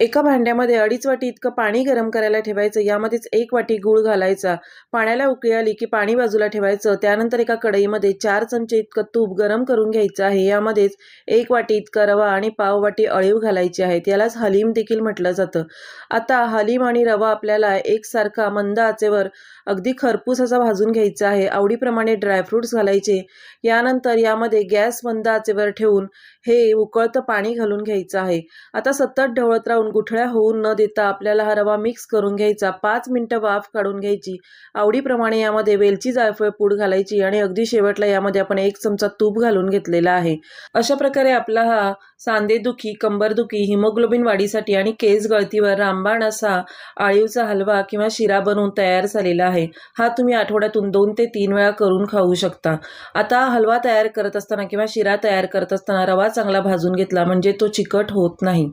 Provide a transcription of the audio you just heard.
एका भांड्यामध्ये अडीच वाटी इतकं पाणी गरम करायला ठेवायचं यामध्येच एक वाटी गूळ घालायचा. पाण्याला उकळी आली की पाणी बाजूला ठेवायचं. त्यानंतर एका कढईमध्ये चार चमचे इतकं तूप गरम करून घ्यायचं आहे. यामध्येच एक वाटी इतका रवा आणि पाव वाटी अळीव घालायची आहेत. यालाच हलीम देखील म्हटलं जातं. आता हलीम आणि रवा आपल्याला एकसारखा मंद आचेवर अगदी खरपूस असा भाजून घ्यायचा आहे. आवडीप्रमाणे ड्रायफ्रुट्स घालायचे. यानंतर यामध्ये गॅस मंद आचेवर ठेवून हे उकळतं पाणी घालून घ्यायचं आहे. आता सतत ढवळत राहून गुठळ्या होऊन न देता आपल्याला हा रवा मिक्स करून घ्यायचा. पाच मिनटं वाफ काढून घ्यायची. आवडीप्रमाणे यामध्ये वेलची जायफळ पूड घालायची आणि अगदी शेवटला यामध्ये आपण एक चमचा तूप घालून घेतलेला आहे. अशा प्रकारे आपला हा सांधेदुखी कंबरदुखी हिमोग्लोबिन वाढीसाठी आणि केस गळतीवर रामबाण असा आळीवचा हलवा किंवा शिरा बनवून तयार झालेला आहे. हा तुम्ही आठवड्यातून दोन ते तीन वेळा करून खाऊ शकता. आता हलवा तयार करत असताना किंवा शिरा तयार करत असताना रवा चांगला भाजून घेतला म्हणजे तो चिकट होत नाही.